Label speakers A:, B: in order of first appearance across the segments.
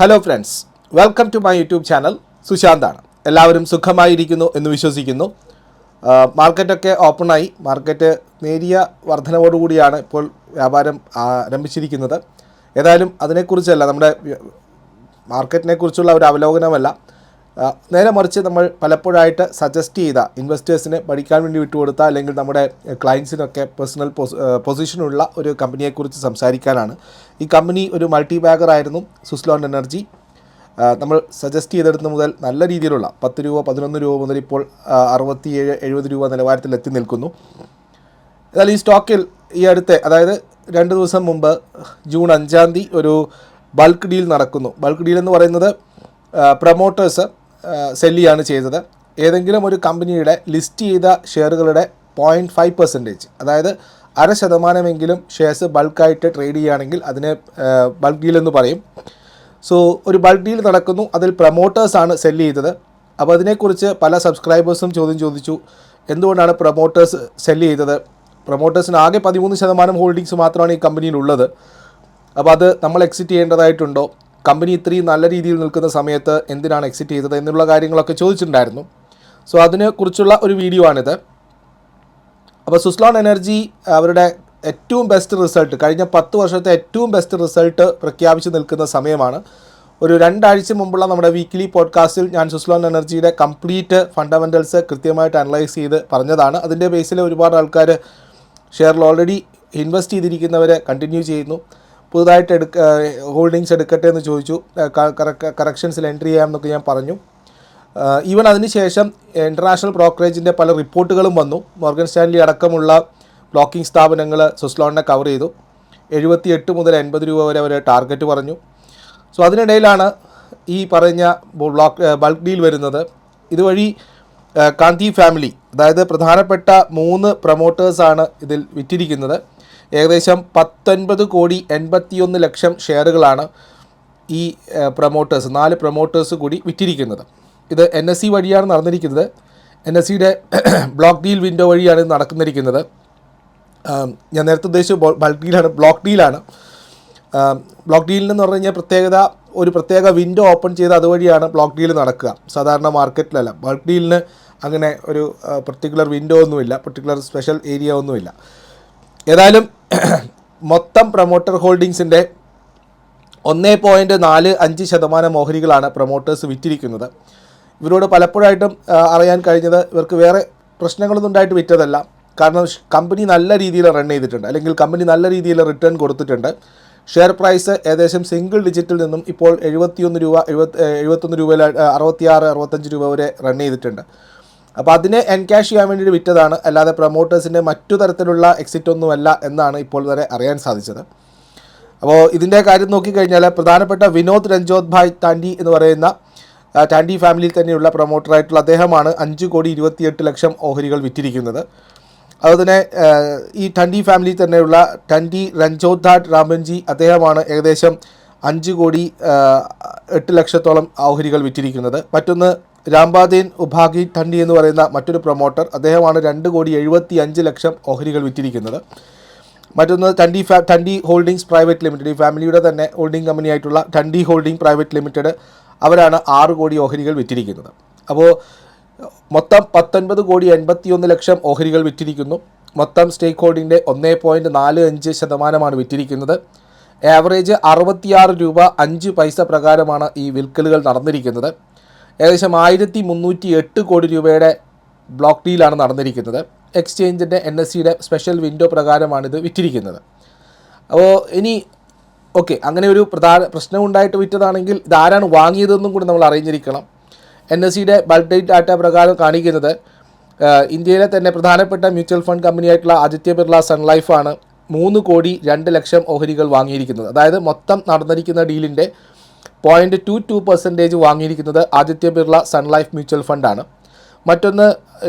A: Hello friends welcome to my YouTube channel സുശാന്താണ് എല്ലാവരും സുഖമായിരിക്കുന്നു എന്ന് വിശ്വസിക്കുന്നു. മാർക്കറ്റൊക്കെ ഓപ്പണായി. മാർക്കറ്റ് നേരിയ വർധനവോടുകൂടിയാണ് ഇപ്പോൾ വ്യാപാരം ആരംഭിച്ചിരിക്കുന്നത്. ഏതായാലും അതിനെക്കുറിച്ചല്ല നമ്മുടെ മാർക്കറ്റിനെക്കുറിച്ചുള്ള മാർക്കറ്റിനെ കുറിച്ചുള്ള ഒരു അവലോകനമല്ല. നേരെ മറിച്ച് നമ്മൾ പലപ്പോഴായിട്ട് സജസ്റ്റ് ചെയ്ത ഇൻവെസ്റ്റേഴ്സിന് പഠിക്കാൻ വേണ്ടി വിട്ടുകൊടുത്ത അല്ലെങ്കിൽ നമ്മുടെ ക്ലയൻസിനൊക്കെ പേഴ്സണൽ പൊസിഷനുള്ള ഒരു കമ്പനിയെക്കുറിച്ച് സംസാരിക്കാനാണ്. ഈ കമ്പനി ഒരു മൾട്ടി ബാഗർ ആയിരുന്നു സുസ്ലോൺ എനർജി നമ്മൾ സജസ്റ്റ് ചെയ്തെടുത്ത മുതൽ നല്ല രീതിയിലുള്ള പത്ത് രൂപ പതിനൊന്ന് രൂപ മുതൽ ഇപ്പോൾ അറുപത്തിയേഴ് എഴുപത് രൂപ നിലവാരത്തിൽ എത്തി നിൽക്കുന്നു. എന്നാൽ ഈ സ്റ്റോക്കിൽ ഈ അടുത്ത് അതായത് രണ്ട് ദിവസം മുമ്പ് ജൂൺ അഞ്ചാം തീയതി ഒരു ബൾക്ക് ഡീൽ നടക്കുന്നു. ബൾക്ക് ഡീൽ എന്ന് പറയുന്നത് പ്രൊമോട്ടേഴ്സ് സെല്ലിയാണ് ചെയ്തത്. ഏതെങ്കിലും ഒരു കമ്പനിയുടെ ലിസ്റ്റ് ചെയ്ത ഷെയറുകളുടെ പോയിന്റ് ഫൈവ് പെർസെന്റേജ് അതായത് അര ശതമാനമെങ്കിലും ഷെയർസ് ബൾക്കായിട്ട് ട്രേഡ് ചെയ്യുകയാണെങ്കിൽ അതിനെ ബൾക്ക് ഡീൽ എന്ന് പറയും. സോ ഒരു ബൾക്ക് ഡീൽ നടക്കുന്നു. അതിൽ പ്രൊമോട്ടേഴ്സാണ് സെല്ല് ചെയ്തത്. അപ്പോൾ അതിനെക്കുറിച്ച് പല സബ്സ്ക്രൈബേഴ്സും ചോദ്യം ചോദിച്ചു. എന്തുകൊണ്ടാണ് പ്രൊമോട്ടേഴ്സ് സെല്ല് ചെയ്തത്? പ്രൊമോട്ടേഴ്സിന് ആകെ പതിമൂന്ന് ശതമാനം ഹോൾഡിങ്സ് മാത്രമാണ് ഈ കമ്പനിയിലുള്ളത് അപ്പോൾ അത് നമ്മൾ എക്സിറ്റ് ചെയ്യേണ്ടതായിട്ടുണ്ടോ? കമ്പനി ഇത്രയും നല്ല രീതിയിൽ നിൽക്കുന്ന സമയത്ത് എന്തിനാണ് എക്സിറ്റ് ചെയ്തത് എന്നുള്ള കാര്യങ്ങളൊക്കെ ചോദിച്ചിട്ടുണ്ടായിരുന്നു. സോ അതിനെക്കുറിച്ചുള്ള ഒരു വീഡിയോ ആണിത്. അപ്പോൾ സുസ്ലോൺ എനർജി അവരുടെ ഏറ്റവും ബെസ്റ്റ് റിസൾട്ട് കഴിഞ്ഞ പത്ത് വർഷത്തെ ഏറ്റവും ബെസ്റ്റ് റിസൾട്ട് പ്രഖ്യാപിച്ച് നിൽക്കുന്ന സമയമാണ്. ഒരു രണ്ടാഴ്ച മുമ്പുള്ള നമ്മുടെ വീക്ക്ലി പോഡ്കാസ്റ്റിൽ ഞാൻ സുസ്ലോൺ എനർജിയുടെ കംപ്ലീറ്റ് ഫണ്ടമെന്റൽസ് കൃത്യമായിട്ട് അനലൈസ് ചെയ്ത് പറഞ്ഞതാണ്. അതിന്റെ ബേസിൽ ഒരുപാട് ആൾക്കാർ ഷെയറിൽ ഓൾറെഡി ഇൻവെസ്റ്റ് ചെയ്തിരിക്കുന്നവരെ കണ്ടിന്യൂ ചെയ്യുന്നു. പുതുതായിട്ട് എടുക്ക ഹോൾഡിങ്സ് എടുക്കട്ടെ എന്ന് ചോദിച്ചു. കറക്ഷൻസിൽ എൻട്രി ചെയ്യാം ചെയ്യാമെന്നൊക്കെ ഞാൻ പറഞ്ഞു. ഈവൻ അതിനുശേഷം ഇന്റർനാഷണൽ ബ്രോക്കറേജിന്റെ പല റിപ്പോർട്ടുകളും വന്നു. മോർഗൻ സ്റ്റാൻലി അടക്കമുള്ള ബ്ലോക്കിംഗ് സ്ഥാപനങ്ങൾ സുസ്ലോണിനെ കവർ ചെയ്തു. എഴുപത്തി എട്ട് മുതൽ എൺപത് രൂപ വരെ അവർ ടാർഗറ്റ് പറഞ്ഞു. സോ അതിനിടയിലാണ് ഈ പറഞ്ഞ ബ്ലോക്ക് ബൾക്ക് ഡീൽ വരുന്നത്. ഇതുവഴി കാന്തി ഫാമിലി അതായത് പ്രധാനപ്പെട്ട മൂന്ന് പ്രൊമോട്ടേഴ്സാണ് ഇതിൽ വിറ്റിരിക്കുന്നത്. ഏകദേശം പത്തൊൻപത് കോടി എൺപത്തിയൊന്ന് ലക്ഷം ഷെയറുകളാണ് ഈ പ്രൊമോട്ടേഴ്സ് നാല് പ്രൊമോട്ടേഴ്സ് കൂടി വിറ്റിരിക്കുന്നത്. ഇത് എൻ എസ് സി വഴിയാണ് നടന്നിരിക്കുന്നത്. എൻ എസ് സിയുടെ ബ്ലോക്ക് ഡീൽ വിൻഡോ വഴിയാണ് നടക്കുന്നിരിക്കുന്നത്. ഞാൻ നേരത്തെ ഉദ്ദേശിച്ച ബൾക്ക് ഡീലാണ് ബ്ലോക്ക് ഡീലാണ്. ബ്ലോക്ക് ഡീലിന് എന്ന് പറഞ്ഞു കഴിഞ്ഞാൽ പ്രത്യേകത ഒരു പ്രത്യേക വിൻഡോ ഓപ്പൺ ചെയ്ത് അതുവഴിയാണ് ബ്ലോക്ക് ഡീൽ നടക്കുക. സാധാരണ മാർക്കറ്റിലല്ല. ബൾക്ക് ഡീലിന് അങ്ങനെ ഒരു പർട്ടിക്കുലർ വിൻഡോ ഒന്നുമില്ല. പർട്ടിക്കുലർ സ്പെഷ്യൽ ഏരിയ ഒന്നുമില്ല. ഏതായാലും മൊത്തം പ്രൊമോട്ടർ ഹോൾഡിങ്സിന്റെ ഒന്നേ പോയിന്റ് നാല് അഞ്ച് ശതമാനം ഓഹരികളാണ് പ്രൊമോട്ടേഴ്സ് വിറ്റിരിക്കുന്നത്. ഇവരോട് പലപ്പോഴായിട്ടും അറിയാൻ കഴിഞ്ഞത് ഇവർക്ക് വേറെ പ്രശ്നങ്ങളൊന്നും ഉണ്ടായിട്ട് വിറ്റതല്ല. കാരണം കമ്പനി നല്ല രീതിയിൽ റൺ ചെയ്തിട്ടുണ്ട്. അല്ലെങ്കിൽ കമ്പനി നല്ല രീതിയിൽ റിട്ടേൺ കൊടുത്തിട്ടുണ്ട്. ഷെയർ പ്രൈസ് ഏകദേശം സിംഗിൾ ഡിജിറ്റിൽ നിന്നും ഇപ്പോൾ എഴുപത്തിയൊന്ന് രൂപ എഴുപത്തി എഴുപത്തൊന്ന് രൂപയിൽ അറുപത്തിയാറ് അറുപത്തഞ്ച് രൂപ വരെ റൺ ചെയ്തിട്ടുണ്ട്. അപ്പോൾ അതിനെ എൻകാഷ് ചെയ്യാൻ വേണ്ടിയിട്ട് വിറ്റതാണ്. അല്ലാതെ പ്രൊമോട്ടേഴ്സിന്റെ മറ്റു തരത്തിലുള്ള എക്സിറ്റ് ഒന്നുമല്ല എന്നാണ് ഇപ്പോൾ വരെ അറിയാൻ സാധിച്ചത്. അപ്പോൾ ഇതിന്റെ കാര്യം നോക്കിക്കഴിഞ്ഞാൽ പ്രധാനപ്പെട്ട വിനോദ് രഞ്ജോത് ഭായ് താൻഡി എന്ന് പറയുന്ന ടാൻഡി ഫാമിലിയിൽ തന്നെയുള്ള പ്രൊമോട്ടറായിട്ടുള്ള അദ്ദേഹമാണ് അഞ്ച് കോടി ഇരുപത്തിയെട്ട് ലക്ഷം ഓഹരികൾ വിറ്റിരിക്കുന്നത്. അതുപോലെ ഈ ടണ്ടി ഫാമിലി തന്നെയുള്ള ടണ്ടി രഞ്ജോത് ധാട്ട് രാമൻജി അദ്ദേഹമാണ് ഏകദേശം അഞ്ച് കോടി എട്ട് ലക്ഷത്തോളം ഓഹരികൾ വിറ്റിരിക്കുന്നത്. മറ്റൊന്ന് രാംബാദേൻ ഉഭാഗി ഠണ്ഡി എന്ന് പറയുന്ന മറ്റൊരു പ്രൊമോട്ടർ അദ്ദേഹമാണ് രണ്ട് കോടി എഴുപത്തി അഞ്ച് ലക്ഷം ഓഹരികൾ വിറ്റിരിക്കുന്നത്. മറ്റൊന്ന് ടണ്ടി ഫാ ടണ്ടി ഹോൾഡിംഗ്സ് പ്രൈവറ്റ് ലിമിറ്റഡ്. ഈ ഫാമിലിയുടെ തന്നെ ഹോൾഡിംഗ് കമ്പനിയായിട്ടുള്ള ടണ്ടി ഹോൾഡിംഗ് പ്രൈവറ്റ് ലിമിറ്റഡ് അവരാണ് ആറ് കോടി ഓഹരികൾ വിറ്റിരിക്കുന്നത്. അപ്പോൾ മൊത്തം പത്തൊൻപത് കോടി എൺപത്തിയൊന്ന് ലക്ഷം ഓഹരികൾ വിറ്റിരിക്കുന്നു. മൊത്തം സ്റ്റേക്ക് ഹോൾഡിങ്ങിന്റെ ഒന്നേ പോയിന്റ് നാല് അഞ്ച് ശതമാനമാണ് വിറ്റിരിക്കുന്നത്. ആവറേജ് അറുപത്തിയാറ് രൂപ അഞ്ച് പൈസ പ്രകാരമാണ് ഈ വിൽക്കലുകൾ നടന്നിരിക്കുന്നത്. ഏകദേശം ആയിരത്തി മുന്നൂറ്റി എട്ട് കോടി രൂപയുടെ ബ്ലോക്ക് ഡീലാണ് നടന്നിരിക്കുന്നത്. എക്സ്ചേഞ്ചിന്റെ എൻ എസ് സിയുടെ സ്പെഷ്യൽ വിൻഡോ പ്രകാരമാണിത് വിറ്റിരിക്കുന്നത്. അപ്പോൾ ഇനി ഓക്കെ അങ്ങനെ ഒരു പ്രധാന പ്രശ്നം ഉണ്ടായിട്ട് വിറ്റതാണെങ്കിൽ ഇതാരാണ് വാങ്ങിയതെന്നും കൂടി നമ്മൾ അറിഞ്ഞിരിക്കണം. എൻ എസ് സിയുടെ ബൾക്ക് ഡേറ്റ് ഡാറ്റ പ്രകാരം കാണിക്കുന്നത് ഇന്ത്യയിലെ തന്നെ പ്രധാനപ്പെട്ട മ്യൂച്വൽ ഫണ്ട് കമ്പനിയായിട്ടുള്ള ആദിത്യ ബിർള സൺ ലൈഫാണ് മൂന്ന് കോടി രണ്ട് ലക്ഷം ഓഹരികൾ വാങ്ങിയിരിക്കുന്നത്. അതായത് മൊത്തം നടന്നിരിക്കുന്ന ഡീലിന്റെ point two two percentage വാങ്ങിയിരിക്കുന്നത് Aditya Birla Sun Life mutual ഫണ്ടാണ് മറ്റൊന്ന്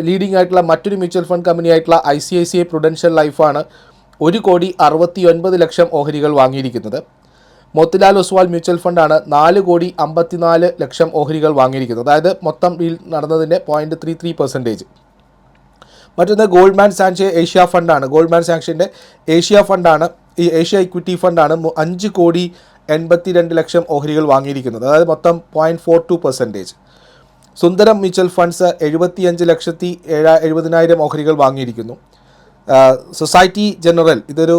A: ലീഡിംഗ് ആയിട്ടുള്ള മറ്റൊരു mutual fund കമ്പനിയായിട്ടുള്ള I C I C I prudential ലൈഫാണ് ഒരു കോടി അറുപത്തി ഒൻപത് ലക്ഷം ഓഹരികൾ വാങ്ങിയിരിക്കുന്നത്. മോത്തിലാൽ ഒസ്വാൾ മ്യൂച്വൽ ഫണ്ടാണ് നാല് കോടി അമ്പത്തിനാല് ലക്ഷം ഓഹരികൾ വാങ്ങിയിരിക്കുന്നത്. അതായത് മൊത്തം ഡീൽ നടന്നതിന്റെ പോയിന്റ് ത്രീ ത്രീ പെർസെന്റേജ് മറ്റൊന്ന് ഗോൾഡ്മാൻ സാൻഷെ ഏഷ്യ ഫണ്ടാണ് ഗോൾഡ്മാൻ സാങ്ഷന്റെ ഏഷ്യ ഫണ്ടാണ് ഈ ഏഷ്യ ഇക്വിറ്റി ഫണ്ടാണ് അഞ്ച് കോടി എൺപത്തി രണ്ട് ലക്ഷം ഓഹരികൾ വാങ്ങിയിരിക്കുന്നത്. അതായത് മൊത്തം point four two percentage Sundaram mutual funds എഴുപത്തിയഞ്ച് ലക്ഷത്തി ഏഴ എഴുപതിനായിരം ഓഹരികൾ വാങ്ങിയിരിക്കുന്നു. സൊസൈറ്റി ജനറൽ ഇതൊരു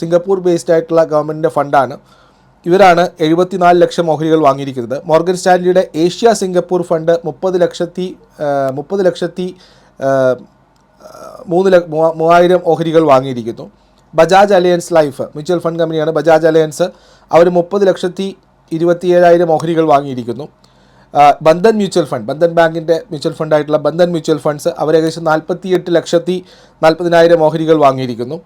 A: സിംഗപ്പൂർ ബേസ്ഡ് ആയിട്ടുള്ള ഗവൺമെന്റിന്റെ ഫണ്ടാണ് ഇവരാണ് എഴുപത്തിനാല് ലക്ഷം ഓഹരികൾ വാങ്ങിയിരിക്കുന്നത്. മോർഗൻ സ്റ്റാൻലിയുടെ ഏഷ്യ സിംഗപ്പൂർ ഫണ്ട് മുപ്പത് ലക്ഷത്തി മുപ്പത് ലക്ഷത്തി മൂന്ന് മൂവായിരം ഓഹരികൾ വാങ്ങിയിരിക്കുന്നു. Bajaj Allianz life mutual fund കമ്പനിയാണ് ബജാജ് അലയൻസ്. അവർ മുപ്പത് ലക്ഷത്തി ഇരുപത്തി ഏഴായിരം ഓഹരികൾ വാങ്ങിയിരിക്കുന്നു. ബന്ധൻ മ്യൂച്വൽ ഫണ്ട് ബന്ധൻ ബാങ്കിന്റെ മ്യൂച്വൽ ഫണ്ടായിട്ടുള്ള ബന്ധൻ മ്യൂച്വൽ ഫണ്ട്സ് അവർ ഏകദേശം നാൽപ്പത്തിയെട്ട് ലക്ഷത്തി നാൽപ്പതിനായിരം ഓഹരികൾ വാങ്ങിയിരിക്കുന്നു.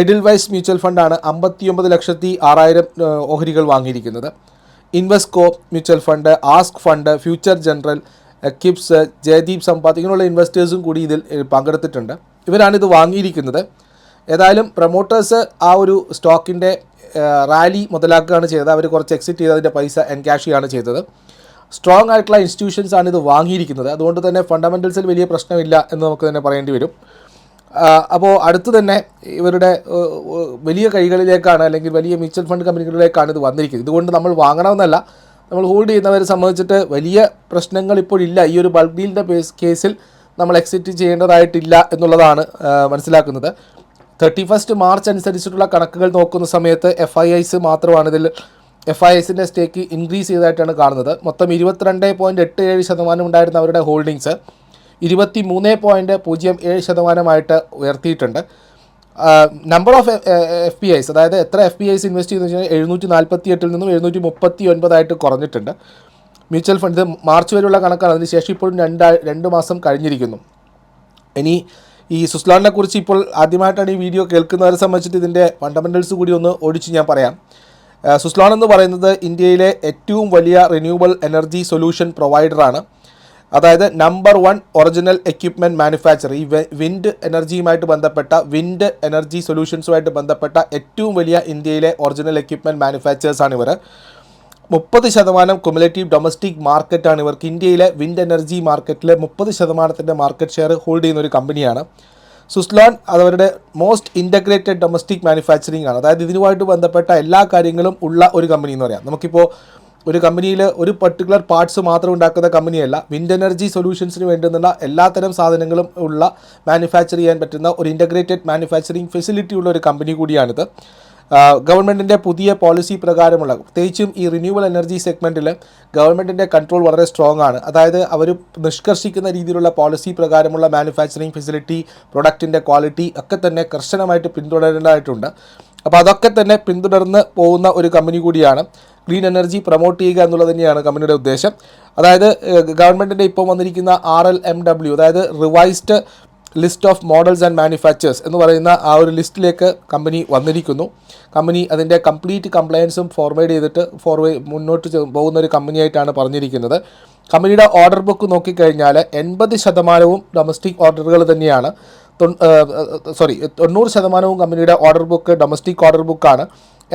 A: എഡിൽവൈസ് മ്യൂച്വൽ ഫണ്ടാണ് അമ്പത്തിയൊമ്പത് ലക്ഷത്തി ആറായിരം ഓഹരികൾ വാങ്ങിയിരിക്കുന്നത്. Invesco mutual fund ask fund future general കിപ്സ് Jaideep സമ്പാദ് ഇങ്ങനെയുള്ള ഇൻവെസ്റ്റേഴ്സും കൂടി ഇതിൽ പങ്കെടുത്തിട്ടുണ്ട്. ഇവരാണ് ഇത് വാങ്ങിയിരിക്കുന്നത്. ഏതായാലും പ്രൊമോട്ടേഴ്സ് ആ ഒരു സ്റ്റോക്കിന്റെ റാലി മുതലാക്കുകയാണ് ചെയ്തത്. അവർ കുറച്ച് എക്സിറ്റ് ചെയ്ത് അതിന്റെ പൈസ എൻകാഷ് ചെയ്യുകയാണ് ചെയ്തത്. സ്ട്രോങ് ആയിട്ടുള്ള ഇൻസ്റ്റിറ്റ്യൂഷൻസ് ആണ് ഇത് വാങ്ങിയിരിക്കുന്നത്. അതുകൊണ്ട് തന്നെ ഫണ്ടമെന്റൽസിൽ വലിയ പ്രശ്നമില്ല എന്ന് നമുക്ക് തന്നെ പറയേണ്ടി വരും. അപ്പോൾ അടുത്ത് തന്നെ ഇവരുടെ വലിയ കൈകളിലേക്കാണ് അല്ലെങ്കിൽ വലിയ മ്യൂച്വൽ ഫണ്ട് കമ്പനികളിലേക്കാണ് ഇത് വന്നിരിക്കുന്നത്. ഇതുകൊണ്ട് നമ്മൾ വാങ്ങണമെന്നല്ല നമ്മൾ ഹോൾഡ് ചെയ്യുന്നവരെ സംബന്ധിച്ചിട്ട് വലിയ പ്രശ്നങ്ങൾ ഇപ്പോഴില്ല ഈ ഒരു ബൾക്ക് കേസിൽ നമ്മൾ എക്സിറ്റ് ചെയ്യേണ്ടതായിട്ടില്ല എന്നുള്ളതാണ് മനസ്സിലാക്കുന്നത്. തേർട്ടി ഫസ്റ്റ് മാർച്ച് അനുസരിച്ചിട്ടുള്ള കണക്കുകൾ നോക്കുന്ന സമയത്ത് എഫ് ഐ ഐസ് മാത്രമാണ് ഇതിൽ എഫ് ഐ എസിന്റെ സ്റ്റേക്ക് ഇൻക്രീസ് ചെയ്തതായിട്ടാണ് കാണുന്നത്. മൊത്തം ഇരുപത്തിരണ്ട് പോയിന്റ് എട്ട് ഏഴ് ശതമാനം ഉണ്ടായിരുന്ന അവരുടെ ഹോൾഡിങ്സ് ഇരുപത്തി മൂന്ന് പോയിന്റ് പൂജ്യം ഏഴ് ശതമാനമായിട്ട് ഉയർത്തിയിട്ടുണ്ട്. Number of F P Is അതായത് എത്ര എഫ് പി ഐസ് ഇൻവെസ്റ്റ് ചെയ്തെന്ന് വെച്ചാൽ എഴുന്നൂറ്റി നാൽപ്പത്തി എട്ടിൽ നിന്നും എഴുന്നൂറ്റി മുപ്പത്തി ഒൻപതായിട്ട് കുറഞ്ഞിട്ടുണ്ട്. മ്യൂച്വൽ ഫണ്ട് ഇത് മാർച്ച് വരെയുള്ള കണക്കാണ്. അതിനുശേഷം ഇപ്പോഴും രണ്ട് രണ്ട് മാസം കഴിഞ്ഞിരിക്കുന്നു. ഇനി ഈ സുസ്ലാനിനെ കുറിച്ച് ഇപ്പോൾ ആദ്യമായിട്ടാണ് ഈ വീഡിയോ കേൾക്കുന്നവരെ സംബന്ധിച്ചിട്ട് ഇതിന്റെ ഫണ്ടമെന്റൽസ് കൂടി ഒന്ന് ഓടിച്ച് ഞാൻ പറയാം. സുസ്ലാൻ എന്ന് പറയുന്നത് ഇന്ത്യയിലെ ഏറ്റവും വലിയ റിന്യൂവബിൾ എനർജി സൊല്യൂഷൻ പ്രൊവൈഡറാണ് അതായത് number one original equipment manufacture ഈ വിൻഡ് എനർജിയുമായിട്ട് ബന്ധപ്പെട്ട വിൻഡ് എനർജി സൊല്യൂഷൻസുമായിട്ട് ബന്ധപ്പെട്ട ഏറ്റവും വലിയ ഇന്ത്യയിലെ ഒറിജിനൽ എക്യുപ്മെന്റ് മാനുഫാക്ചേഴ്സാണ് ഇവർ മുപ്പത് ശതമാനം കുമുലേറ്റീവ് ഡൊമസ്റ്റിക് മാർക്കറ്റാണ് ഇവർക്ക് ഇന്ത്യയിലെ വിൻഡ് എനർജി മാർക്കറ്റിൽ മുപ്പത് ശതമാനത്തിന്റെ മാർക്കറ്റ് ഷെയർ ഹോൾഡ് ചെയ്യുന്ന ഒരു കമ്പനിയാണ് സുസ്ലോൺ അതവരുടെ മോസ്റ്റ് ഇന്റഗ്രേറ്റഡ് ഡൊമസ്റ്റിക് മാനുഫാക്ചറിങ് ആണ്. അതായത് ഇതിനുമായിട്ട് ബന്ധപ്പെട്ട എല്ലാ കാര്യങ്ങളും ഉള്ള ഒരു കമ്പനി എന്ന് പറയാം. നമുക്കിപ്പോൾ ഒരു കമ്പനിയിൽ ഒരു പർട്ടിക്കുലർ പാർട്സ് മാത്രം ഉണ്ടാക്കുന്ന കമ്പനിയല്ല വിൻഡ് എനർജി സൊല്യൂഷൻസിന് വേണ്ടുന്ന എല്ലാത്തരം സാധനങ്ങളും ഉള്ള മാനുഫാക്ചർ ചെയ്യാൻ പറ്റുന്ന ഒരു ഇന്റഗ്രേറ്റഡ് മാനുഫാക്ചറിങ് ഫെസിലിറ്റി ഉള്ള ഒരു കമ്പനി കൂടിയാണിത്. ഗവൺമെന്റിന്റെ പുതിയ പോളിസി പ്രകാരമുള്ള പ്രത്യേകിച്ചും ഈ റിന്യൂവൽ എനർജി സെഗ്മെന്റിൽ ഗവൺമെന്റിന്റെ കൺട്രോൾ വളരെ സ്ട്രോങ് ആണ്. അതായത് അവർ നിഷ്കർഷിക്കുന്ന രീതിയിലുള്ള പോളിസി പ്രകാരമുള്ള മാനുഫാക്ചറിങ് ഫെസിലിറ്റി പ്രൊഡക്റ്റിന്റെ ക്വാളിറ്റി ഒക്കെ തന്നെ കർശനമായിട്ട് പിന്തുടരേണ്ടതായിട്ടുണ്ട്. അപ്പോൾ അതൊക്കെ തന്നെ പിന്തുടർന്ന് പോകുന്ന ഒരു കമ്പനി കൂടിയാണ് ക്ലീൻ എനർജി പ്രൊമോട്ട് ചെയ്യുക എന്നുള്ളത് തന്നെയാണ് കമ്പനിയുടെ ഉദ്ദേശം. അതായത് ഗവൺമെന്റിന്റെ ഇപ്പോൾ വന്നിരിക്കുന്ന ആർ എൽ എം ഡബ്ല്യു അതായത് revised list of models and manufacturers എന്ന് പറയുന്ന ആ ഒരു ലിസ്റ്റിലേക്ക് കമ്പനി വന്നിരിക്കുന്നു. കമ്പനി അതിന്റെ കംപ്ലീറ്റ് കംപ്ലയൻസും ഫോർവേഡ് ചെയ്തിട്ട് ഫോർവേഡ് മുന്നോട്ട് പോകുന്ന ഒരു കമ്പനിയായിട്ടാണ് പറഞ്ഞിരിക്കുന്നത്. കമ്പനിയുടെ ഓർഡർ ബുക്ക് നോക്കിക്കഴിഞ്ഞാൽ എൺപത് ശതമാനവും ഡൊമസ്റ്റിക് ഓർഡറുകൾ തന്നെയാണ്. സോറി തൊണ്ണൂറ് ശതമാനവും കമ്പനിയുടെ ഓർഡർ ബുക്ക് ഡൊമസ്റ്റിക് ഓർഡർ ബുക്കാണ്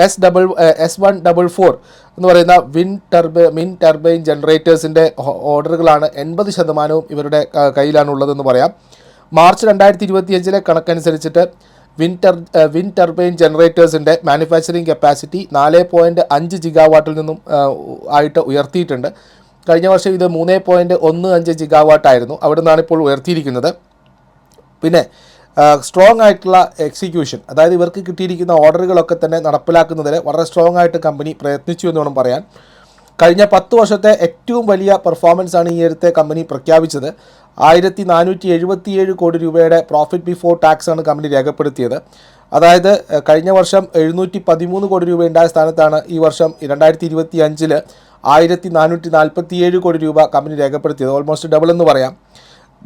A: S double S one double four എന്ന് പറയുന്ന വിൻ ടർബൈ മിൻ ടർബൈൻ ജനറേറ്റേഴ്സിന്റെ ഓർഡറുകളാണ് എൺപത് ശതമാനവും ഇവരുടെ കയ്യിലാണ് കയ്യിലാണുള്ളതെന്ന് പറയാം. മാർച്ച് രണ്ടായിരത്തി ഇരുപത്തിയഞ്ചിലെ കണക്കനുസരിച്ചിട്ട് വിൻ ടർ വിൻ ടർബൈൻ ജനറേറ്റേഴ്സിന്റെ മാനുഫാക്ചറിങ് കപ്പാസിറ്റി നാല് പോയിന്റ് അഞ്ച് ജിഗാവാട്ടിൽ നിന്നും ആയിട്ട് ഉയർത്തിയിട്ടുണ്ട്. കഴിഞ്ഞ വർഷം ഇത് മൂന്ന് പോയിന്റ് ഒന്ന് അഞ്ച് ജിഗാവാട്ടായിരുന്നു. അവിടെ നിന്നാണ് ഇപ്പോൾ ഉയർത്തിയിരിക്കുന്നത്. പിന്നെ സ്ട്രോങ് ആയിട്ടുള്ള എക്സിക്യൂഷൻ അതായത് ഇവർക്ക് കിട്ടിയിരിക്കുന്ന ഓർഡറുകളൊക്കെ തന്നെ നടപ്പിലാക്കുന്നതിൽ വളരെ സ്ട്രോങ് ആയിട്ട് കമ്പനി പ്രയത്നിച്ചു എന്ന് വേണം പറയാൻ. കഴിഞ്ഞ പത്ത് വർഷത്തെ ഏറ്റവും വലിയ പെർഫോമൻസ് ആണ് ഈ അടുത്ത കമ്പനി പ്രഖ്യാപിച്ചത്. ആയിരത്തി നാനൂറ്റി എഴുപത്തിയേഴ് കോടി രൂപയുടെ പ്രോഫിറ്റ് ബിഫോർ ടാക്സ് ആണ് കമ്പനി രേഖപ്പെടുത്തിയത്. അതായത് കഴിഞ്ഞ വർഷം എഴുന്നൂറ്റി പതിമൂന്ന് കോടി രൂപ ഉണ്ടായ സ്ഥാനത്താണ് ഈ വർഷം രണ്ടായിരത്തി ഇരുപത്തി അഞ്ചിൽ ആയിരത്തി നാനൂറ്റി നാൽപ്പത്തിയേഴ് കോടി രൂപ കമ്പനി രേഖപ്പെടുത്തിയത്. ഓൾമോസ്റ്റ് ഡബിൾ എന്ന് പറയാം.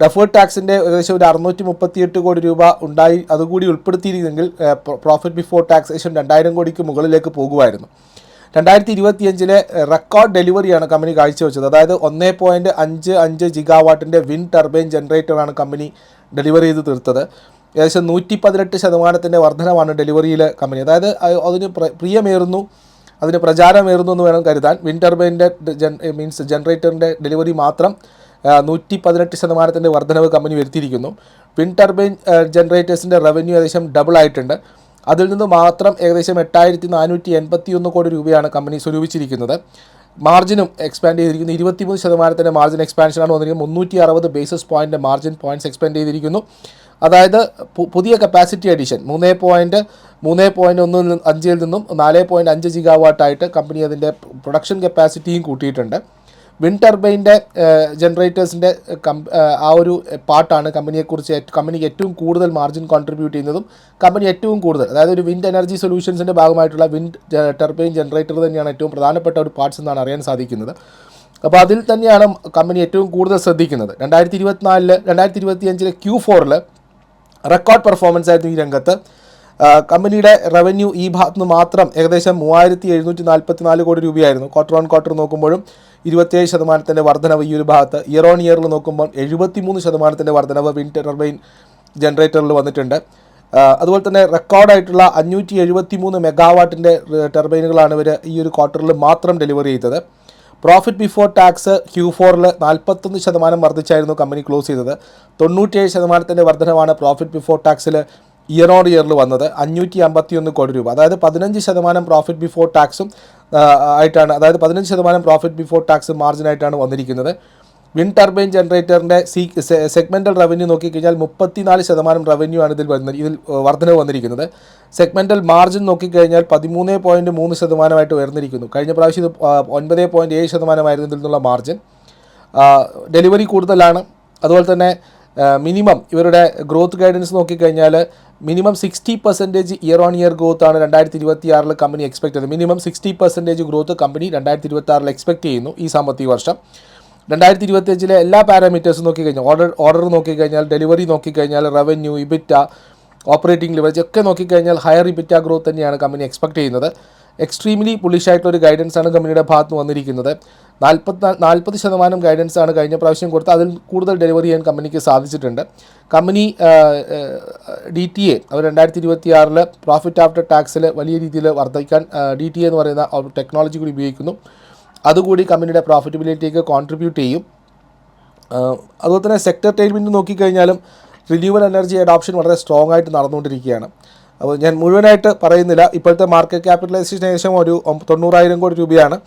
A: ഡെഫേർഡ് ടാക്സിന്റെ ഏകദേശം ഒരു അറുന്നൂറ്റി മുപ്പത്തിയെട്ട് കോടി രൂപ ഉണ്ടായി അതുകൂടി ഉൾപ്പെടുത്തിയിരുന്നെങ്കിൽ പ്രോഫിറ്റ് ബിഫോർ ടാക്സ് ഏകദേശം രണ്ടായിരം കോടിക്ക് മുകളിലേക്ക് പോകുമായിരുന്നു. രണ്ടായിരത്തി ഇരുപത്തിയഞ്ചിലെ റെക്കോർഡ് ഡെലിവറിയാണ് കമ്പനി കാഴ്ചവെച്ചത്. അതായത് ഒന്നേ പോയിന്റ് അഞ്ച് അഞ്ച് ജിഗാവാട്ടിന്റെ വിൻ ടർബൈൻ ജനറേറ്ററാണ് കമ്പനി ഡെലിവറി ചെയ്ത് തീർത്തത്. ഏകദേശം നൂറ്റി പതിനെട്ട് ശതമാനത്തിന്റെ വർധനമാണ് ഡെലിവറിയിലെ കമ്പനി. അതായത് അത് അതിന് പ്ര- പ്രിയമേറുന്നു അതിന് പ്രചാരമേറുന്നു എന്ന് വേണം കരുതാൻ. വിൻ ടർബൈന്റെ ജൻ മീൻസ് ജനറേറ്ററിന്റെ ഡെലിവറി മാത്രം നൂറ്റി പതിനെട്ട് ശതമാനത്തിന്റെ വർധനവ് കമ്പനി വരുത്തിയിരിക്കുന്നു. വിൻ ടർബൈൻ ജനറേറ്റേഴ്സിന്റെ റവന്യൂ ഏകദേശം ഡബിൾ ആയിട്ടുണ്ട്. അതിൽ നിന്ന് മാത്രം ഏകദേശം എട്ടായിരത്തി നാനൂറ്റി എൺപത്തി ഒന്ന് കോടി രൂപയാണ് കമ്പനി സ്വരൂപിച്ചിരിക്കുന്നത്. മാർജിനും എക്സ്പാൻഡ് ചെയ്തിരിക്കുന്നു. ഇരുപത്തിമൂന്ന് ശതമാനത്തിന്റെ മാർജിൻ എക്സ്പാൻഷനാണ് വന്നിരിക്കുന്നത്. മുന്നൂറ്റി അറുപത് basis point margin points expand ചെയ്തിരിക്കുന്നു. അതായത് പുതിയ കപ്പാസിറ്റി അഡീഷൻ മൂന്ന് പോയിന്റ് മൂന്ന് പോയിന്റ് ഒന്ന് അഞ്ചിൽ നിന്നും നാല് പോയിന്റ് അഞ്ച് ജിഗാവാട്ടായിട്ട് കമ്പനി അതിന്റെ പ്രൊഡക്ഷൻ കപ്പാസിറ്റിയും കൂട്ടിയിട്ടുണ്ട്. വിൻ ടർബൈന്റെ ജനറേറ്റേഴ്സിന്റെ ആ ഒരു പാർട്ടാണ് കമ്പനിയെക്കുറിച്ച് കമ്പനി കമ്പനിക്ക് ഏറ്റവും കൂടുതൽ മാർജിൻ കോൺട്രിബ്യൂട്ട് ചെയ്യുന്നതും കമ്പനി ഏറ്റവും കൂടുതൽ അതായത് ഒരു വിൻഡ് എനർജി സൊല്യൂഷൻസിന്റെ ഭാഗമായിട്ടുള്ള വിൻഡ് ടർബൈൻ ജനറേറ്റർ തന്നെയാണ് ഏറ്റവും പ്രധാനപ്പെട്ട ഒരു പാർട്സ് എന്നാണ് അറിയാൻ സാധിക്കുന്നത്. അപ്പോൾ അതിൽ തന്നെയാണ് കമ്പനി ഏറ്റവും കൂടുതൽ ശ്രദ്ധിക്കുന്നത്. രണ്ടായിരത്തി ഇരുപത്തിനാലിൽ രണ്ടായിരത്തി ഇരുപത്തി അഞ്ചിലെ ക്യൂ ഫോറിൽ റെക്കോർഡ് പെർഫോമൻസ് ആയിരുന്നു ഈ രംഗത്ത്. കമ്പനിയുടെ റവന്യൂ ഈ ഭാഗത്ത് നിന്ന് മാത്രം ഏകദേശം മൂവായിരത്തി എഴുന്നൂറ്റി നാൽപ്പത്തി നാല് കോടി രൂപയായിരുന്നു. ക്വാർട്ടർ ഓൺ ക്വാർട്ടർ നോക്കുമ്പോഴും ഇരുപത്തിയേഴ് ശതമാനത്തിന്റെ വർധനവ് ഈ ഒരു ഭാഗത്ത്. ഇയർ ഓൺ ഇയറിൽ നോക്കുമ്പോൾ എഴുപത്തിമൂന്ന് ശതമാനത്തിന്റെ വർധനവ് വിൻഡ് ടർബൈൻ ജനറേറ്ററിൽ വന്നിട്ടുണ്ട്. അതുപോലെ തന്നെ റെക്കോർഡായിട്ടുള്ള അഞ്ഞൂറ്റി എഴുപത്തി മൂന്ന് മെഗാവാട്ടിന്റെ ടർബൈനുകളാണ് ഇവർ ഈ ഒരു ക്വാർട്ടറിൽ മാത്രം ഡെലിവറി ചെയ്തത്. പ്രോഫിറ്റ് ബിഫോർ ടാക്സ് ക്യൂ ഫോറിൽ നാൽപ്പത്തൊന്ന് ശതമാനം വർദ്ധിച്ചായിരുന്നു കമ്പനി ക്ലോസ് ചെയ്തത്. തൊണ്ണൂറ്റിയേഴ് ശതമാനത്തിന്റെ വർധനമാണ് പ്രോഫിറ്റ് ബിഫോർ ടാക്സിൽ ഇയർ ഓൺ ഇയറിൽ വന്നത്. അഞ്ഞൂറ്റി അമ്പത്തി ഒന്ന് കോടി രൂപ. അതായത് പതിനഞ്ച് ശതമാനം പ്രോഫിറ്റ് ബിഫോർ ടാക്സും ആയിട്ടാണ് അതായത് പതിനഞ്ച് ശതമാനം പ്രോഫിറ്റ് ബിഫോർ ടാക്സ് മാർജിനായിട്ടാണ് വന്നിരിക്കുന്നത്. വിൻ ടർബൈൻ ജനറേറ്ററിന്റെ സീ സെഗ്മെന്റൽ റവന്യൂ നോക്കിക്കഴിഞ്ഞാൽ മുപ്പത്തിനാല് ശതമാനം റവന്യൂ ആണ് ഇതിൽ വരുന്നത് ഇതിൽ വർധനവ് വന്നിരിക്കുന്നത്. സെഗ്മെന്റൽ മാർജിൻ നോക്കിക്കഴിഞ്ഞാൽ പതിമൂന്ന് പോയിന്റ് മൂന്ന് ശതമാനമായിട്ട് ഉയർന്നിരിക്കുന്നു. കഴിഞ്ഞ പ്രാവശ്യം ഇത് ഒൻപത് പോയിന്റ് ഏഴ് ശതമാനമായിരുന്നു ഇതിൽ നിന്നുള്ള മാർജിൻ ഡെലിവറി കൂടുതലാണ്. അതുപോലെ തന്നെ മിനിമം ഇവരുടെ ഗ്രോത്ത് ഗൈഡൻസ് നോക്കിക്കഴിഞ്ഞാൽ minimum sixty percentage year on year growth ആണ് രണ്ടായിരത്തി ഇരുപത്തി ആറിൽ കമ്പനി എക്സ്പെക്ട് ചെയ്യുന്നത്. Minimum sixty percentage growth company രണ്ടായിരത്തി ഇരുപത്തി ആറിൽ എക്സ്പെക്ട് ചെയ്യുന്നു ഈ സാമ്പത്തിക വർഷം. രണ്ടായിരത്തി ഇരുപത്തി അഞ്ചിലെ എല്ലാ പാരാമീറ്റേഴ്സും നോക്കിക്കഴിഞ്ഞാൽ ഓർഡർ ഓർഡർ നോക്കിക്കഴിഞ്ഞാൽ ഡെലിവറി നോക്കിക്കഴിഞ്ഞാൽ റവന്യൂ ഇബിറ്റ ഓപ്പറേറ്റിംഗ് ലിവറേജ് ഒക്കെ നോക്കിക്കഴിഞ്ഞാൽ ഹയർ ഇബിറ്റ ഗ്രോത്ത് തന്നെയാണ് കമ്പനി എക്സ്പെക്ട് ചെയ്യുന്നത്. എക്സ്ട്രീംലി പുളിഷ് ആയിട്ടുള്ള ഒരു ഗൈഡൻസ് ആണ് കമ്പനിയുടെ ഭാഗത്ത് വന്നിരിക്കുന്നത്. നാൽപ്പത്തി നാൽപ്പത് ശതമാനം ഗൈഡൻസ് ആണ് കഴിഞ്ഞ പ്രാവശ്യം കൊടുത്ത് അതിൽ കൂടുതൽ ഡെലിവറി ചെയ്യാൻ കമ്പനിക്ക് സാധിച്ചിട്ടുണ്ട്. കമ്പനി ഡി ടി എ അവർ രണ്ടായിരത്തി ഇരുപത്തി ആറിൽ പ്രോഫിറ്റ് ആഫ്റ്റർ ടാക്സിൽ വലിയ രീതിയിൽ വർദ്ധിക്കാൻ ഡി ടി എ എന്ന് പറയുന്ന ടെക്നോളജി കൂടി ഉപയോഗിക്കുന്നു. അതുകൂടി കമ്പനിയുടെ പ്രോഫിറ്റബിലിറ്റിക്ക് കോൺട്രിബ്യൂട്ട് ചെയ്യും. അതുപോലെ തന്നെ സെക്ടർ ടൈൽമെന്റ് നോക്കിക്കഴിഞ്ഞാലും റിന്യൂവൽ എനർജി അഡോപ്ഷൻ വളരെ സ്ട്രോങ് ആയിട്ട് നടന്നുകൊണ്ടിരിക്കുകയാണ്. അപ്പോൾ ഞാൻ മുഴുവനായിട്ട് പറയുന്നില്ല. ഇപ്പോഴത്തെ മാർക്കറ്റ് ക്യാപിറ്റലൈസേഷൻ ഏകദേശം ഒരു തൊണ്ണൂറായിരം കോടി രൂപയാണ്.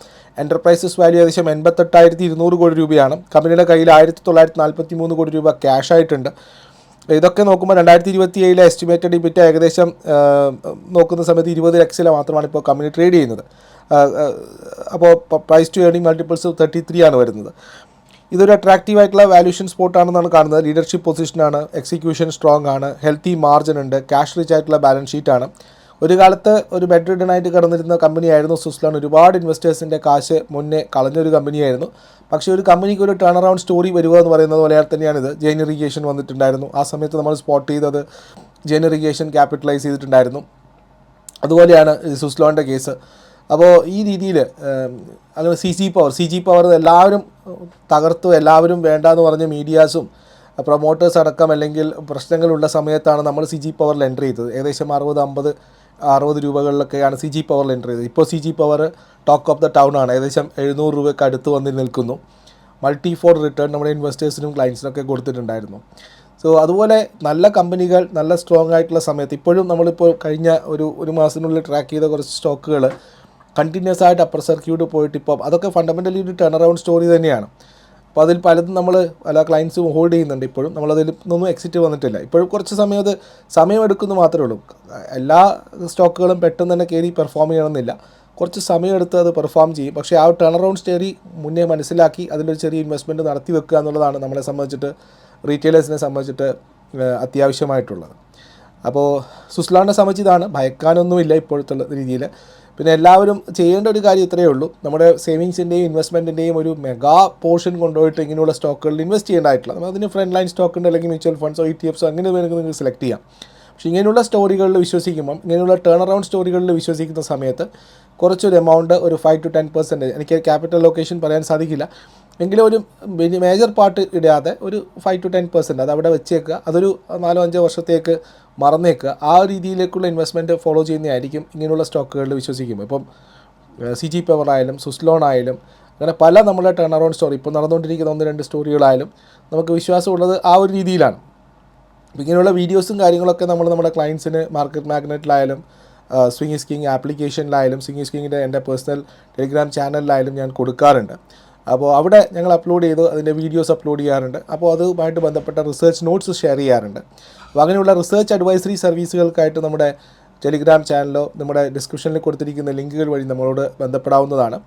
A: എന്റർപ്രൈസസ് വാല്യൂ ഏകദേശം എൺപത്തെട്ടായിരത്തി ഇരുന്നൂറ് കോടി രൂപയാണ്. കമ്പനിയുടെ കയ്യിൽ ആയിരത്തി തൊള്ളായിരത്തി നാൽപ്പത്തി മൂന്ന് കോടി രൂപ ക്യാഷ് ആയിട്ടുണ്ട്. ഇതൊക്കെ നോക്കുമ്പോൾ രണ്ടായിരത്തി ഇരുപത്തി ഏഴിലെ എസ്റ്റിമേറ്റഡ് ഇബിറ്റ് ഏകദേശം നോക്കുന്ന സമയത്ത് ഇരുപത് ലക്ഷത്തിലെ മാത്രമാണ് ഇപ്പോൾ കമ്പനി ട്രേഡ് ചെയ്യുന്നത്. അപ്പോൾ price to earning multiples thirty three ആണ് വരുന്നത്. ഇതൊരു അട്രാക്റ്റീവ് ആയിട്ടുള്ള വാല്യൂഷൻ സ്പോട്ടാണെന്നാണ് കാണുന്നത്. ലീഡർഷിപ്പ് പൊസിഷനാണ് എക്സിക്യൂഷൻ സ്ട്രോങ് ആണ് ഹെൽത്തി മാർജിൻ ഉണ്ട് ക്യാഷ് റിച്ച് ആയിട്ടുള്ള ബാലൻസ് ഷീറ്റ് ആണ്. ഒരു കാലത്ത് ഒരു ബെഡ് റിഡനായിട്ട് കടന്നിരുന്ന കമ്പനിയായിരുന്നു സുസ്ലോൺ ഒരുപാട് ഇൻവെസ്റ്റേഴ്സിന്റെ കാശ് മുന്നേ കളഞ്ഞൊരു കമ്പനിയായിരുന്നു പക്ഷേ ഒരു കമ്പനിക്ക് ഒരു ടേൺ അറൗണ്ട് സ്റ്റോറി വരിക എന്ന് പറയുന്നത് പോലെ തന്നെയാണിത്. ജെയിൻ വന്നിട്ടുണ്ടായിരുന്നു. ആ സമയത്ത് നമ്മൾ സ്പോട്ട് ചെയ്തത് ജെയിൻ ക്യാപിറ്റലൈസ് ചെയ്തിട്ടുണ്ടായിരുന്നു. അതുപോലെയാണ് ഈ സുസ്ലോണിന്റെ കേസ് അപ്പോൾ ഈ രീതിയിൽ അങ്ങനെ C G power C G power എല്ലാവരും തകർത്തു എല്ലാവരും വേണ്ട എന്ന് പറഞ്ഞ മീഡിയാസും പ്രൊമോട്ടേഴ്സ് അടക്കം അല്ലെങ്കിൽ പ്രശ്നങ്ങളുള്ള സമയത്താണ് നമ്മൾ സി ജി പവറിൽ എന്റർ ചെയ്തത്. ഏകദേശം അറുപത് അമ്പത് അറുപത് രൂപകളിലൊക്കെയാണ് സി ജി പവറിൽ എന്റർ ചെയ്തത്. ഇപ്പോൾ C G power talk of the town ആണ്. ഏകദേശം എഴുന്നൂറ് രൂപയ്ക്ക് അടുത്ത് വന്ന് നിൽക്കുന്നു. മൾട്ടി ഫോർ റിട്ടേൺ നമ്മുടെ ഇൻവെസ്റ്റേഴ്സിനും ക്ലയൻസിനൊക്കെ കൊടുത്തിട്ടുണ്ടായിരുന്നു. സോ അതുപോലെ നല്ല കമ്പനികൾ നല്ല സ്ട്രോങ് ആയിട്ടുള്ള സമയത്ത് ഇപ്പോഴും നമ്മളിപ്പോൾ കഴിഞ്ഞ ഒരു ഒരു മാസത്തിനുള്ളിൽ ട്രാക്ക് ചെയ്ത കുറച്ച് സ്റ്റോക്കുകൾ കണ്ടിന്യൂസ് ആയിട്ട് അപ്പർ സർക്യൂട്ട് പോയിട്ട് ഇപ്പം അതൊക്കെ ഫണ്ടമെന്റലി ഒരു ടേൺ അറൗണ്ട് സ്റ്റോറി തന്നെയാണ്. അപ്പോൾ അതിൽ പലതും നമ്മൾ പല ക്ലയൻസും ഹോൾഡ് ചെയ്യുന്നുണ്ട് ഇപ്പോഴും. നമ്മളതിൽ നിന്നും എക്സിറ്റ് വന്നിട്ടില്ല. ഇപ്പോഴും കുറച്ച് സമയം അത് സമയമെടുക്കുന്നു മാത്രമേ ഉള്ളൂ. എല്ലാ സ്റ്റോക്കുകളും പെട്ടെന്ന് തന്നെ കയറി പെർഫോം ചെയ്യണമെന്നില്ല. കുറച്ച് സമയമെടുത്ത് അത് പെർഫോം ചെയ്യും. പക്ഷേ ആ ടേൺ അറൗണ്ട് സ്റ്റേറി മുന്നേ മനസ്സിലാക്കി അതിലൊരു ചെറിയ ഇൻവെസ്റ്റ്മെന്റ് നടത്തി വെക്കുക എന്നുള്ളതാണ് നമ്മളെ സംബന്ധിച്ചിട്ട് റീറ്റെയിലേഴ്സിനെ സംബന്ധിച്ചിട്ട് അത്യാവശ്യമായിട്ടുള്ളത്. അപ്പോൾ സുസ്ലാണിനെ സംബന്ധിച്ച് ഇതാണ്. ഭയക്കാനൊന്നുമില്ല ഇപ്പോഴത്തെ രീതിയിൽ പിന്നെ എല്ലാവരും ചെയ്യേണ്ട ഒരു കാര്യം ഇത്രയേ ഉള്ളൂ. നമ്മുടെ സേവിങ്സിന്റെയും ഇൻവെസ്റ്റ്മെന്റിന്റെയും ഒരു മെഗാ പോർഷൻ കൊണ്ടുപോയിട്ട് ഇങ്ങനെയുള്ള സ്റ്റോക്കുകളിൽ ഇൻവെസ്റ്റ് ചെയ്യേണ്ടതായിട്ടുള്ള നമ്മൾ അതിന് ഫ്രണ്ട് ലൈൻ സ്റ്റോക്ക് ഉണ്ട് അല്ലെങ്കിൽ മ്യൂച്വൽ ഫണ്ട്സോ ഇ ടി എഫ്സോ അങ്ങനെ വേണമെങ്കിൽ നിങ്ങൾക്ക് സെലക്ട് ചെയ്യാം. പക്ഷേ ഇങ്ങനെയുള്ള സ്റ്റോറികളിൽ വിശ്വസിക്കുമ്പം ഇങ്ങനെയുള്ള ടേൺ അറൗണ്ട് സ്റ്റോറികളിൽ വിശ്വസിക്കുന്ന സമയത്ത് കുറച്ചൊരു എമൗണ്ട് ഒരു ഫൈവ് ടു ടെൻ പെർസെന്റേജ് എനിക്ക് ക്യാപിറ്റൽ ലൊക്കേഷൻ പറയാൻ സാധിക്കില്ല. എങ്കിലും ഒരു മേജർ പാർട്ട് ഇടാതെ ഒരു ഫൈവ് ടു ടെൻ പെർസെന്റ് അത് അവിടെ വെച്ചേക്കുക. അതൊരു നാലോ അഞ്ചോ വർഷത്തേക്ക് മറന്നേക്കുക. ആ രീതിയിലേക്കുള്ള ഇൻവെസ്റ്റ്മെന്റ് ഫോളോ ചെയ്യുന്നതായിരിക്കും ഇങ്ങനെയുള്ള സ്റ്റോക്കുകളിൽ വിശ്വസിക്കുമ്പോൾ. ഇപ്പം സി ജി പവർ ആയാലും സുസ്ലോൺ ആയാലും അങ്ങനെ പല നമ്മുടെ ടേൺ അറൗണ്ട് സ്റ്റോറി ഇപ്പോൾ നടന്നുകൊണ്ടിരിക്കുന്ന ഒന്ന് രണ്ട് സ്റ്റോറികളായാലും നമുക്ക് വിശ്വാസമുള്ളത് ആ ഒരു രീതിയിലാണ്. ഇങ്ങനെയുള്ള വീഡിയോസും കാര്യങ്ങളൊക്കെ നമ്മൾ നമ്മുടെ ക്ലയൻസിന് മാർക്കറ്റ് മാഗ്നറ്റിലായാലും സ്വിംഗ് സ്കിങ് ആപ്ലിക്കേഷനിലായാലും സ്വിംഗ് സ്കിങ്ങിന്റെ എന്റെ പേഴ്സണൽ ടെലിഗ്രാം ചാനലിലായാലും ഞാൻ കൊടുക്കാറുണ്ട്. അപ്പോൾ അവിടെ ഞങ്ങൾ അപ്ലോഡ് ചെയ്തു അതിന്റെ വീഡിയോസ് അപ്ലോഡ് ചെയ്യാറുണ്ട്. അപ്പോൾ അതുമായിട്ട് ബന്ധപ്പെട്ട റിസർച്ച് നോട്ട്സ് ഷെയർ ചെയ്യാറുണ്ട്. അപ്പോൾ അങ്ങനെയുള്ള റിസർച്ച് അഡ്വൈസറി സർവീസുകൾക്കായിട്ട് നമ്മുടെ ടെലിഗ്രാം ചാനലോ നമ്മുടെ ഡിസ്ക്രിപ്ഷനിൽ കൊടുത്തിരിക്കുന്ന ലിങ്കുകൾ വഴി നമ്മളോട് ബന്ധപ്പെടാവുന്നതാണ്.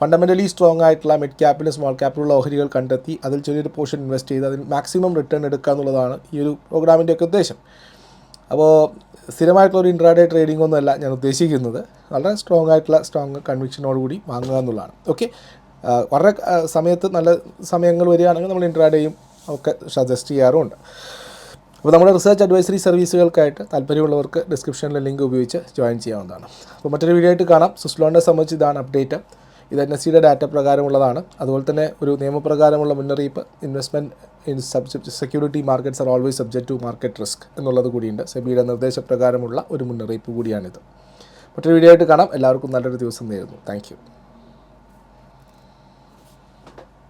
A: ഫണ്ടമെന്റലി സ്ട്രോങ് ആയിട്ടുള്ള മിഡ് ക്യാപ്പിലും സ്മോൾ ക്യാപ്പിലുള്ള ഓഹരികൾ കണ്ടെത്തി അതിൽ ചെറിയൊരു പോർഷൻ ഇൻവെസ്റ്റ് ചെയ്ത് അതിൽ മാക്സിമം റിട്ടേൺ എടുക്കുക എന്നുള്ളതാണ് ഈ ഒരു പ്രോഗ്രാമിന്റെയൊക്കെ ഉദ്ദേശം. അപ്പോൾ സ്ഥിരമായിട്ടുള്ള ഒരു ഇൻട്രാഡേ ട്രേഡിംഗ് ഒന്നുമല്ല ഞാൻ ഉദ്ദേശിക്കുന്നത്. വളരെ സ്ട്രോങ് ആയിട്ടുള്ള സ്ട്രോങ് കൺവിക്ഷനോടുകൂടി വാങ്ങുക എന്നുള്ളതാണ്. ഓക്കെ വളരെ സമയത്ത് നല്ല സമയങ്ങൾ വരികയാണെങ്കിൽ നമ്മൾ ഇൻട്രാഡേയും ഒക്കെ സജസ്റ്റ് ചെയ്യാറുമുണ്ട്. അപ്പോൾ നമ്മുടെ റിസർച്ച് അഡ്വൈസറി സർവീസുകൾക്കായിട്ട് താല്പര്യമുള്ളവർക്ക് ഡിസ്ക്രിപ്ഷനിലെ ലിങ്ക് ഉപയോഗിച്ച് ജോയിൻ ചെയ്യാവുന്നതാണ്. അപ്പോൾ മറ്റൊരു വീഡിയോ ആയിട്ട് കാണാം. സുസ്ലോണിനെ സംബന്ധിച്ച് ഇതാണ് അപ്ഡേറ്റ് ഇത് എൻ എസ് സിയുടെ ഡാറ്റ പ്രകാരമുള്ളതാണ്. അതുപോലെ തന്നെ ഒരു നിയമപ്രകാരമുള്ള മുന്നറിയിപ്പ് investment in sub security markets are always subject to market risk എന്നുള്ളത് കൂടിയുണ്ട്. സെബിയുടെ നിർദ്ദേശപ്രകാരമുള്ള ഒരു മുന്നറിയിപ്പ് കൂടിയാണിത്. മറ്റൊരു വീഡിയോ ആയിട്ട് കാണാം. എല്ലാവർക്കും നല്ലൊരു ദിവസം നേരുന്നു. താങ്ക്